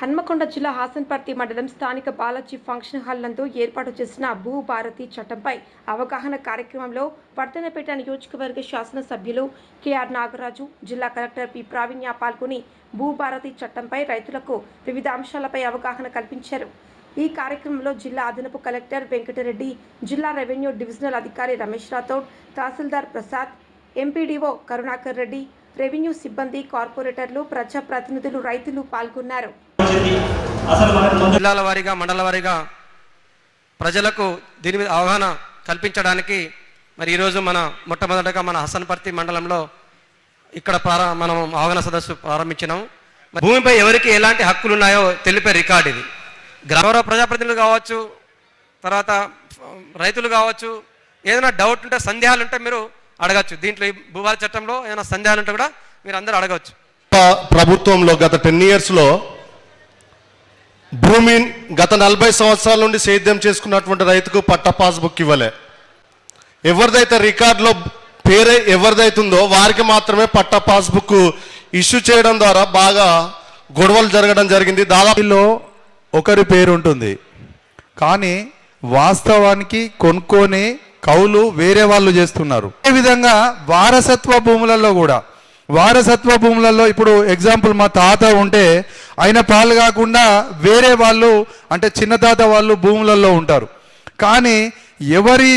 హన్మకొండ జిల్లా హాసన్పర్తి మండలం స్థానిక బాలాజీ ఫంక్షన్ హాల్ నందు ఏర్పాటు చేసిన భూభారతి చట్టంపై అవగాహన కార్యక్రమంలో వర్ధనపేట నియోజకవర్గ శాసనసభ్యులు కెఆర్ నాగరాజు జిల్లా కలెక్టర్ పి. ప్రావీణ్య పాల్గొని భూభారతి చట్టంపై రైతులకు వివిధ అంశాలపై అవగాహన కల్పించారు. ఈ కార్యక్రమంలో జిల్లా అదనపు కలెక్టర్ వెంకటరెడ్డి జిల్లా రెవెన్యూ డివిజనల్ అధికారి రమేష్ రాథోడ్ తహసీల్దార్ ప్రసాద్ ఎంపీడీఓ కరుణాకర్ రెడ్డి రెవెన్యూ సిబ్బంది కార్పొరేటర్లు ప్రజాప్రతినిధులు రైతులు పాల్గొన్నారు. అసలు మనకు ముందు జిల్లాల వారీగా మండల వారీగా ప్రజలకు దీని మీద అవగాహన కల్పించడానికి మరి ఈరోజు మన మొట్టమొదటగా మన హసన్పర్తి మండలంలో ఇక్కడ ప్రార మనం అవగాహన సదస్సు ప్రారంభించినాం. భూమిపై ఎవరికి ఎలాంటి హక్కులు ఉన్నాయో తెలిపే రికార్డు ఇది. గ్రామ ప్రజాప్రతినిధులు కావచ్చు తర్వాత రైతులు కావచ్చు ఏదైనా డౌట్ ఉంటే సందేహాలు ఉంటే మీరు అడగచ్చు. దీంట్లో ఈ చట్టంలో ఏదైనా సందేహాలు ఉంటే కూడా మీరు అందరూ అడగచ్చు ప్ర- ప్రభుత్వంలో గత టెన్ ఇయర్స్లో భూమి గత నలభై సంవత్సరాల నుండి సేద్యం చేసుకున్నటువంటి రైతుకు పట్ట పాస్బుక్ ఇవ్వలే. ఎవరిదైతే రికార్డులో పేరే ఎవరిదైతుందో వారికి మాత్రమే పట్ట పాస్బుక్ ఇష్యూ చేయడం ద్వారా బాగా గొడవలు జరగడం జరిగింది. దాదాపులో ఒకరి పేరు ఉంటుంది కానీ వాస్తవానికి కొనుక్కొని కౌలు వేరే వాళ్ళు చేస్తున్నారు. అదేవిధంగా వారసత్వ భూములలో కూడా వారసత్వ భూములలో ఇప్పుడు ఎగ్జాంపుల్ మా తాత ఉంటే ఆయన పాలు కాకుండా వేరే వాళ్ళు అంటే చిన్న తాత వాళ్ళు భూములలో ఉంటారు. కానీ ఎవరి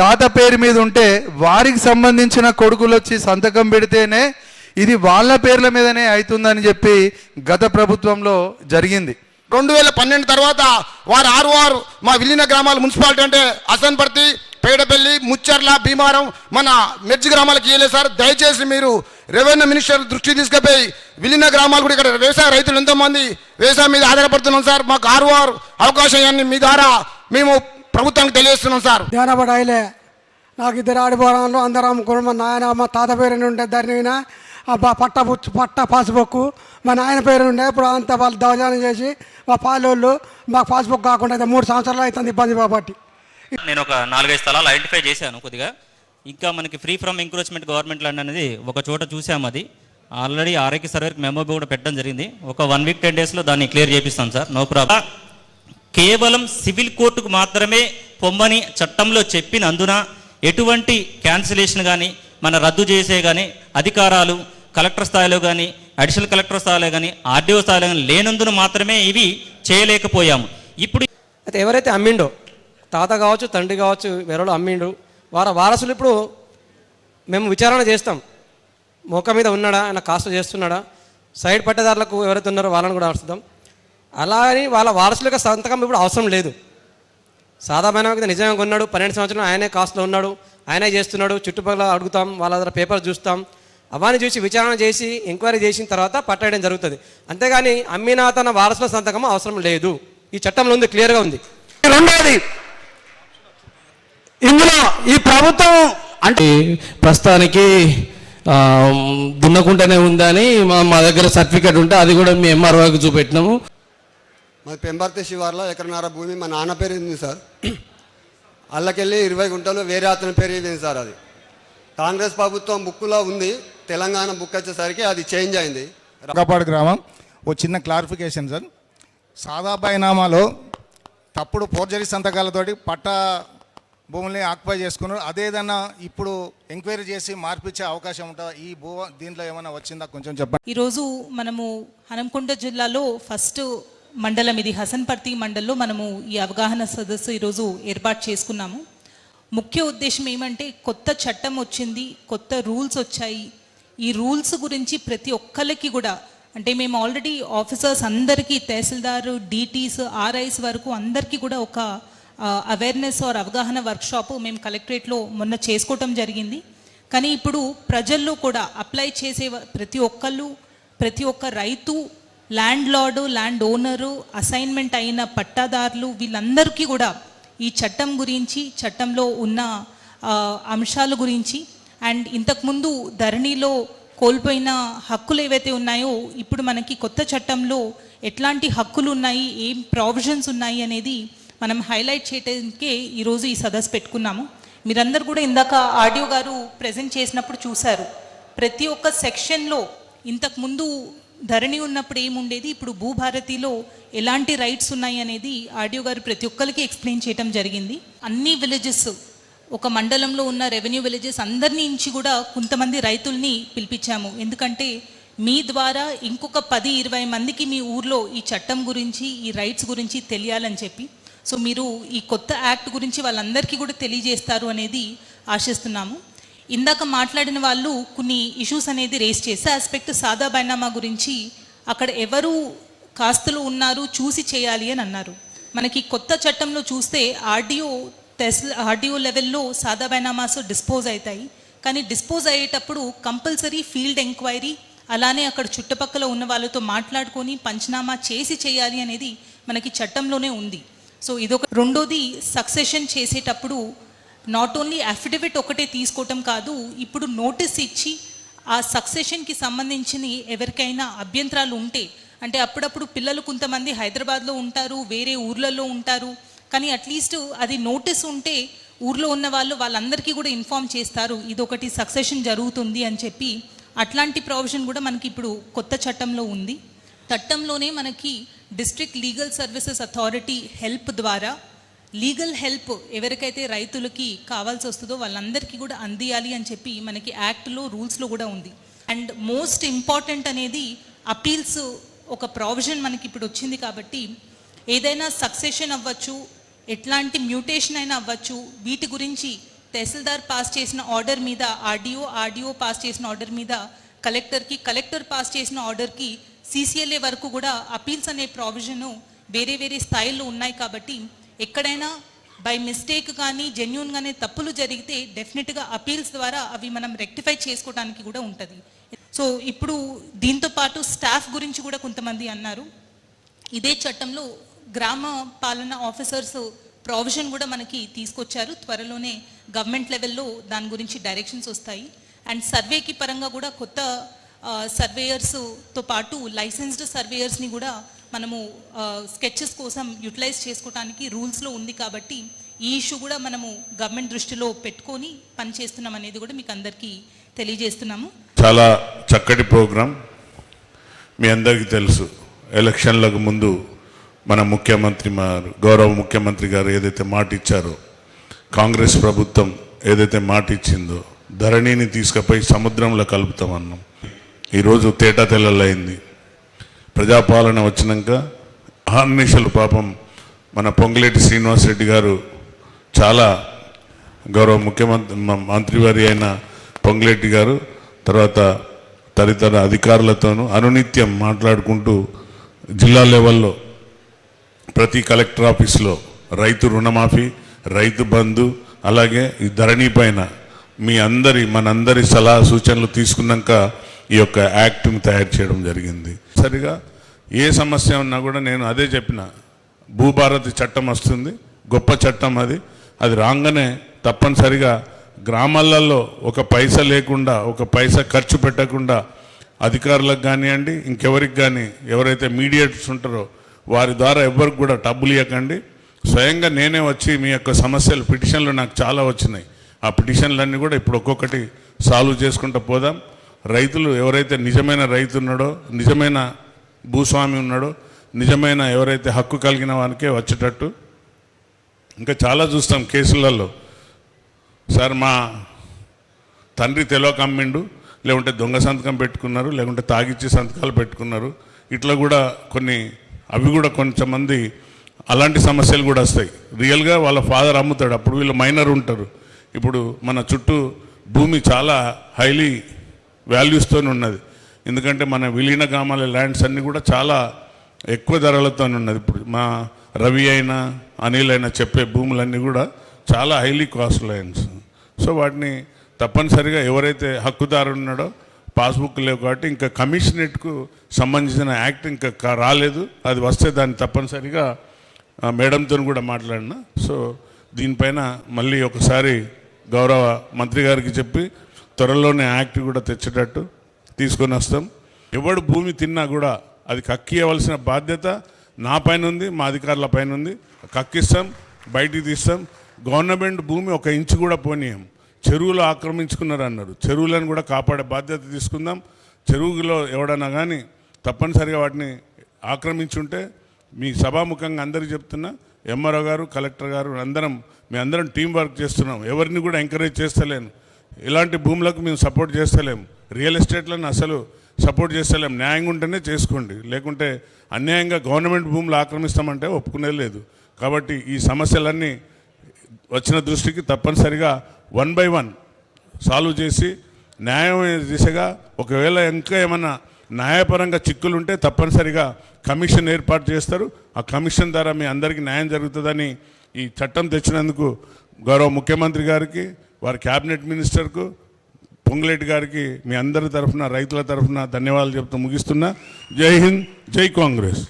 తాత పేరు మీద ఉంటే వారికి సంబంధించిన కొడుకులు వచ్చి సంతకం పెడితేనే ఇది వాళ్ళ పేర్ల మీదనే అవుతుందని చెప్పి గత ప్రభుత్వంలో జరిగింది. రెండు వేల పన్నెండు తర్వాత వారు ఆరు వారు మా విలీన గ్రామాల మున్సిపాలిటీ అంటే అసన్పర్తి పేడపల్లి ముచ్చర్ల భీమారం మన మెర్జి గ్రామాలకు ఇవ్వలేదు సార్. దయచేసి మీరు రెవెన్యూ మినిస్టర్ దృష్టి తీసుకుపోయి విలీన గ్రామాలు కూడా ఇక్కడ వ్యవసాయ రైతులు ఎంతోమంది వ్యవసాయం మీద ఆధారపడుతున్నాం సార్. మాకు ఆరు వారు అవకాశం మీ ద్వారా మేము ప్రభుత్వానికి తెలియజేస్తున్నాం సార్. ధ్యానపడాయిలే నాకు ఇద్దరు ఆడిపోవడంలో అందరం అమ్ముకోవడం మా నాయన మా తాత పేరు ఉండే ధరణిన పట్ట పట్ట పాస్బుక్ మా నాయన పేరు ఉండే ఇప్పుడు అంతా వాళ్ళు దౌర్జన్యం చేసి మా పాలోళ్ళు మాకు పాస్బుక్ కాకుండా అయితే మూడు సంవత్సరాలు అవుతుంది ఇబ్బంది కాబట్టి నేను ఒక నాలుగైదు స్థలాలు ఐడెంటిఫై చేశాను కొద్దిగా. ఇంకా మనకి free from encroachment government land అనేది ఒక చోట చూసాము అది. ఆల్రెడీ ఆరోగ్య సర్వేకి మెమో కూడా పెట్టడం జరిగింది. ఒక వన్ వీక్ టెన్ డేస్లో దాన్ని క్లియర్ చేపిస్తాం సార్. నో ప్రాబ్లం కేవలం సివిల్ కోర్టుకు మాత్రమే పొమ్మని చట్టంలో చెప్పినందున ఎటువంటి క్యాన్సిలేషన్ కానీ మన రద్దు చేసే కానీ అధికారాలు కలెక్టర్ స్థాయిలో కానీ అడిషనల్ కలెక్టర్ స్థాయిలో కానీ ఆర్డీఓ స్థాయిలో కానీ లేనందున మాత్రమే ఇవి చేయలేకపోయాము. ఇప్పుడు అయితే ఎవరైతే అమ్మిండో తాత కావచ్చు తండ్రి కావచ్చు ఎవరో అమ్మిండు వారి వారసులు ఇప్పుడు మేము విచారణ చేస్తాం. మొక్క మీద ఉన్నాడా? ఆయన కాస్త చేస్తున్నాడా? సైడ్ పట్టేదారులకు ఎవరైతే ఉన్నారో వాళ్ళని కూడా అడుగుతాం అలా అని వాళ్ళ వారసులకు సంతకం ఇప్పుడు అవసరం లేదు. సాధారణ వ్యక్తి నిజంగా ఉన్నాడు పన్నెండు సంవత్సరం ఆయనే కాస్ట్లో ఉన్నాడు ఆయనే చేస్తున్నాడు చుట్టుపక్కల అడుగుతాం వాళ్ళ దగ్గర పేపర్ చూస్తాం. అవన్నీ చూసి విచారణ చేసి ఎంక్వైరీ చేసిన తర్వాత పట్టేయడం జరుగుతుంది. అంతేగాని అమ్మినా తన వారసుల సంతకం అవసరం లేదు. ఈ చట్టంలో ఉంది క్లియర్గా ఉంది. రెండవది ఇందులో ఈ ప్రభుత్వం అంటే ప్రస్తుతానికి దున్నకుంటూనే ఉందని మా మా దగ్గర సర్టిఫికేట్ ఉంటే అది కూడా మీ ఎంఆర్ఓకి చూపెట్టినాము. మాది పెంబర్తి శివార్లో ఎకరన్నర భూమి మా నాన్న పేరు ఉంది సార్? అల్లకెళ్ళి ఇరవై గుంటలు వేరే అతని పేరు ఇది సార్ అది? కాంగ్రెస్ ప్రభుత్వం బుక్లో ఉంది తెలంగాణ బుక్ వచ్చేసరికి అది చేంజ్ అయింది. రంగపాడు గ్రామం ఓ చిన్న క్లారిఫికేషన్ సార్. సాదా బైనామాలో తప్పుడు ఫోర్జరీ సంతకాలతోటి పట్ట భూముల్ని ఆక్యుపై చేసుకున్నారు. అదేదన్నా ఇప్పుడు ఎంక్వైరీ చేసి మార్పిచ్చే అవకాశం ఉంటుందా? ఈ భూ దీంట్లో ఏమైనా వచ్చిందా? కొంచెం చెప్పండి. ఈరోజు మనము హనంకొండ జిల్లాలో ఫస్ట్ మండలం ఇది. హసన్పర్తి మండల్లో మనము ఈ అవగాహన సదస్సు ఈరోజు ఏర్పాటు చేసుకున్నాము. ముఖ్య ఉద్దేశం ఏమంటే కొత్త చట్టం వచ్చింది కొత్త రూల్స్ వచ్చాయి. ఈ రూల్స్ గురించి ప్రతి ఒక్కరికి కూడా అంటే మేము ఆల్రెడీ ఆఫీసర్స్ అందరికీ తహసీల్దారు డీటీస్ ఆర్ఐస్ వరకు అందరికీ కూడా ఒక అవేర్నెస్ ఆర్ అవగాహన వర్క్షాప్ మేము కలెక్టరేట్లో మొన్న చేసుకోవటం జరిగింది. కానీ ఇప్పుడు ప్రజల్లో కూడా అప్లై చేసే ప్రతి ఒక్కళ్ళు ప్రతి ఒక్క రైతు land lord land owner assignment అయిన పట్టాదారులు వీళ్ళందరికీ కూడా ఈ చట్టం గురించి చట్టంలో ఉన్న అంశాల గురించి అండ్ ఇంతకుముందు ధరణిలో కోల్పోయిన హక్కులు ఏవైతే ఉన్నాయో ఇప్పుడు మనకి కొత్త చట్టంలో ఎట్లాంటి హక్కులు ఉన్నాయి ఏం ప్రావిజన్స్ ఉన్నాయి అనేది మనం హైలైట్ చేయడానికి ఈరోజు ఈ సదస్సు పెట్టుకున్నాము. మీరందరూ కూడా ఇందాక ఆడియో గారు ప్రజెంట్ చేసినప్పుడు చూశారు. ప్రతి ఒక్క సెక్షన్లో ఇంతకుముందు ధరణి ఉన్నప్పుడు ఏముండేది? ఇప్పుడు భూభారతిలో ఎలాంటి రైట్స్ ఉన్నాయి అనేది ఆడియో గారు ప్రతి ఒక్కరికి ఎక్స్ప్లెయిన్ చేయడం జరిగింది. అన్ని విలేజెస్ ఒక మండలంలో ఉన్న రెవెన్యూ విలేజెస్ అందరినీ నుంచి కూడా కొంతమంది రైతుల్ని పిలిపించాము. ఎందుకంటే మీ ద్వారా ఇంకొక పది ఇరవై మందికి మీ ఊర్లో ఈ చట్టం గురించి ఈ రైట్స్ గురించి తెలియాలని చెప్పి సో మీరు ఈ కొత్త యాక్ట్ గురించి వాళ్ళందరికీ కూడా తెలియజేస్తారు అనేది ఆశిస్తున్నాము. ఇందాక మాట్లాడిన వాళ్ళు కొన్ని ఇష్యూస్ అనేది రేస్ చేసే ఆస్పెక్ట్ సాదా బైనామా గురించి అక్కడ ఎవరు కాస్తులు ఉన్నారు చూసి చేయాలి అని అన్నారు. మనకి కొత్త చట్టంలో చూస్తే ఆర్డియో టెస్ ఆర్డియో లెవెల్లో సాదా బైనామాస్ డిస్పోజ్ అవుతాయి. కానీ డిస్పోజ్ అయ్యేటప్పుడు కంపల్సరీ ఫీల్డ్ ఎంక్వైరీ అలానే అక్కడ చుట్టుపక్కల ఉన్న వాళ్ళతో మాట్లాడుకొని పంచనామా చేసి చేయాలి అనేది మనకి చట్టంలోనే ఉంది. సో ఇదొక రెండోది సక్సెషన్ చేసేటప్పుడు నాట్ ఓన్లీ అఫిడవిట్ ఒకటే తీసుకోవటం కాదు ఇప్పుడు నోటీస్ ఇచ్చి ఆ సక్సెషన్కి సంబంధించిన ఎవరికైనా అభ్యంతరాలు ఉంటే అంటే అప్పుడప్పుడు పిల్లలు కొంతమంది హైదరాబాద్లో ఉంటారు వేరే ఊర్లలో ఉంటారు కానీ అట్లీస్ట్ అది నోటీస్ ఉంటే ఊర్లో ఉన్న వాళ్ళు వాళ్ళందరికీ కూడా ఇన్ఫామ్ చేస్తారు ఇదొకటి సక్సెషన్ జరుగుతుంది అని చెప్పి. అట్లాంటి ప్రొవిజన్ కూడా మనకి ఇప్పుడు కొత్త చట్టంలో ఉంది. చట్టంలోనే మనకి district legal services authority help ద్వారా లీగల్ హెల్ప్ ఎవరికైతే రైతులకి కావాల్సి వస్తుందో వాళ్ళందరికీ కూడా అందియాలి అని చెప్పి మనకి యాక్ట్లో రూల్స్లో కూడా ఉంది. అండ్ మోస్ట్ ఇంపార్టెంట్ అనేది అపీల్స్ ఒక ప్రావిజన్ మనకి ఇప్పుడు వచ్చింది కాబట్టి ఏదైనా సక్సెషన్ అవ్వచ్చు ఎట్లాంటి మ్యూటేషన్ అయినా అవ్వచ్చు వీటి గురించి తహసీల్దార్ పాస్ చేసిన ఆర్డర్ మీద ఆర్డీఓ ఆర్డీఓ పాస్ చేసిన ఆర్డర్ మీద కలెక్టర్కి కలెక్టర్ పాస్ చేసిన ఆర్డర్కి సీసీఎల్ఏ వరకు కూడా అపీల్స్ అనే ప్రావిజను వేరే వేరే స్థాయిల్లో ఉన్నాయి కాబట్టి ఎక్కడైనా బై మిస్టేక్ కానీ జెన్యున్గానే తప్పులు జరిగితే డెఫినెట్గా అపీల్స్ ద్వారా అవి మనం రెక్టిఫై చేసుకోవడానికి కూడా ఉంటుంది. సో ఇప్పుడు దీంతో పాటు స్టాఫ్ గురించి కూడా కొంతమంది అన్నారు. ఇదే చట్టంలో గ్రామ పాలన ఆఫీసర్స్ ప్రావిజన్ కూడా మనకి తీసుకొచ్చారు. త్వరలోనే గవర్నమెంట్ లెవెల్లో దాని గురించి డైరెక్షన్స్ వస్తాయి. అండ్ సర్వేకి పరంగా కూడా కొత్త సర్వేయర్స్తో పాటు లైసెన్స్డ్ సర్వేయర్స్ని కూడా మనము స్కెచెస్ కోసం యూటిలైజ్ చేసుకోవడానికి రూల్స్లో ఉంది కాబట్టి ఈ ఇష్యూ కూడా మనము గవర్నమెంట్ దృష్టిలో పెట్టుకొని పనిచేస్తున్నాం అనేది కూడా మీకు అందరికీ తెలియజేస్తున్నాము. చాలా చక్కటి ప్రోగ్రాం. మీ అందరికీ తెలుసు. ఎలక్షన్లకు ముందు మన ముఖ్యమంత్రి గారు గౌరవ ముఖ్యమంత్రి గారు ఏదైతే మాట ఇచ్చారో కాంగ్రెస్ ప్రభుత్వం ఏదైతే మాట ఇచ్చిందో ధరణిని తీసుకుపోయి సముద్రంలో కలుపుతామన్నాం. ఈరోజు తేటా తెల్లలైంది ప్రజాపాలన వచ్చినాక అహర్నిశలు పాపం మన పొంగులేటి శ్రీనివాసరెడ్డి గారు చాలా గౌరవ ముఖ్యమంత్రి మంత్రివారి అయిన పొంగులేటి గారు తర్వాత తదితర అధికారులతోనూ అనునిత్యం మాట్లాడుకుంటూ జిల్లా లెవెల్లో ప్రతి కలెక్టర్ ఆఫీస్లో రైతు రుణమాఫీ రైతు బంధు అలాగే ఈ ధరణి పైన మీ అందరి మనందరి సలహా సూచనలు తీసుకున్నాక ఈ యొక్క యాక్ట్ను తయారు చేయడం జరిగింది. సరిగా ఏ సమస్య ఉన్నా కూడా నేను అదే చెప్పిన. భూభారతి చట్టం వస్తుంది గొప్ప చట్టం అది. అది రాగానే తప్పనిసరిగా గ్రామాలలో ఒక పైస లేకుండా ఒక పైస ఖర్చు పెట్టకుండా అధికారులకు కానివ్వండి ఇంకెవరికి కానీ ఎవరైతే మీడియేటర్స్ ఉంటారో వారి ద్వారా ఎవరికి కూడా డబ్బులు ఇవ్వకండి. స్వయంగా నేనే వచ్చి మీ యొక్క సమస్యలు పిటిషన్లు నాకు చాలా వచ్చినాయి. ఆ పిటిషన్లన్నీ కూడా ఇప్పుడు ఒక్కొక్కటి సాల్వ్ చేసుకుంటూ పోదాం. రైతులు ఎవరైతే నిజమైన రైతు ఉన్నాడో నిజమైన భూస్వామి ఉన్నాడో నిజమైన ఎవరైతే హక్కు కలిగిన వానికే వచ్చేటట్టు. ఇంకా చాలా చూస్తాం కేసులలో. సార్ మా తండ్రి తెలవక అమ్మిండు లేకుంటే దొంగ సంతకం పెట్టుకున్నారు లేకుంటే తాగిచ్చి సంతకాలు పెట్టుకున్నారు. ఇట్లా కూడా కొన్ని అవి కూడా కొంతమంది అలాంటి సమస్యలు కూడా వస్తాయి. రియల్గా వాళ్ళ ఫాదర్ అమ్ముతాడు అప్పుడు వీళ్ళు మైనర్ ఉంటారు. ఇప్పుడు మన చుట్టూ భూమి చాలా హైలీ వాల్యూస్తో ఉన్నది. ఎందుకంటే మన విలీన గ్రామాల ల్యాండ్స్ అన్నీ కూడా చాలా ఎక్కువ ధరలతో ఉన్నది. ఇప్పుడు మా రవి అయినా అనిల్ అయినా చెప్పే భూములన్నీ కూడా చాలా హైలీ కాస్ట్ ల్యాండ్స్ సో వాటిని తప్పనిసరిగా ఎవరైతే హక్కుదారు ఉన్నాడో పాస్బుక్ లేవు కాబట్టి ఇంకా కమిషనరేట్కు సంబంధించిన యాక్ట్ ఇంకా రాలేదు. అది వస్తే దాన్ని తప్పనిసరిగా మేడంతో కూడా మాట్లాడిన. సో దీనిపైన మళ్ళీ ఒకసారి గౌరవ మంత్రి గారికి చెప్పి త్వరలోనే యాక్ట్ కూడా తెచ్చేటట్టు తీసుకొని వస్తాం. ఎవడు భూమి తిన్నా కూడా అది కక్కియవలసిన బాధ్యత నా పైన ఉంది మా అధికారుల పైన ఉంది. కక్కిస్తాం బయటికి తీస్తాం. గవర్నమెంట్ భూమి ఒక ఇంచు కూడా పోనీయం. చెరువులు ఆక్రమించుకున్నారు అన్నారు చెరువులను కూడా కాపాడే బాధ్యత తీసుకుందాం. చెరువులో ఎవడన్నా కానీ తప్పనిసరిగా వాటిని ఆక్రమించుంటే మీ సభాముఖంగా అందరికీ చెప్తున్నా ఎంఆర్ఓ గారు కలెక్టర్ గారు అందరం మీ అందరం టీం వర్క్ చేస్తున్నాం. ఎవరిని కూడా ఎంకరేజ్ చేస్తలేను. ఇలాంటి భూములకు మేము సపోర్ట్ చేస్తలేము రియల్ ఎస్టేట్లను అసలు సపోర్ట్ చేస్తలేం. న్యాయంగా ఉంటేనే చేసుకోండి. లేకుంటే అన్యాయంగా గవర్నమెంట్ భూములు ఆక్రమిస్తామంటే ఒప్పుకునేది లేదు. కాబట్టి ఈ సమస్యలన్నీ వచ్చిన దృష్టికి తప్పనిసరిగా వన్ బై వన్ సాల్వ్ చేసి న్యాయమైన దిశగా ఒకవేళ ఇంకా ఏమన్నా న్యాయపరంగా చిక్కులు ఉంటే తప్పనిసరిగా కమిషన్ ఏర్పాటు చేస్తారు. ఆ కమిషన్ ద్వారా మీ అందరికీ న్యాయం జరుగుతుందని ఈ చట్టం తెచ్చినందుకు గౌరవ ముఖ్యమంత్రి గారికి వారి క్యాబినెట్ మినిస్టర్కు పొంగులేటి గారికి మీ అందరి తరఫున రైతుల తరఫున ధన్యవాదాలు చెప్తూ ముగిస్తున్నా. జై హింద్ జై కాంగ్రెస్.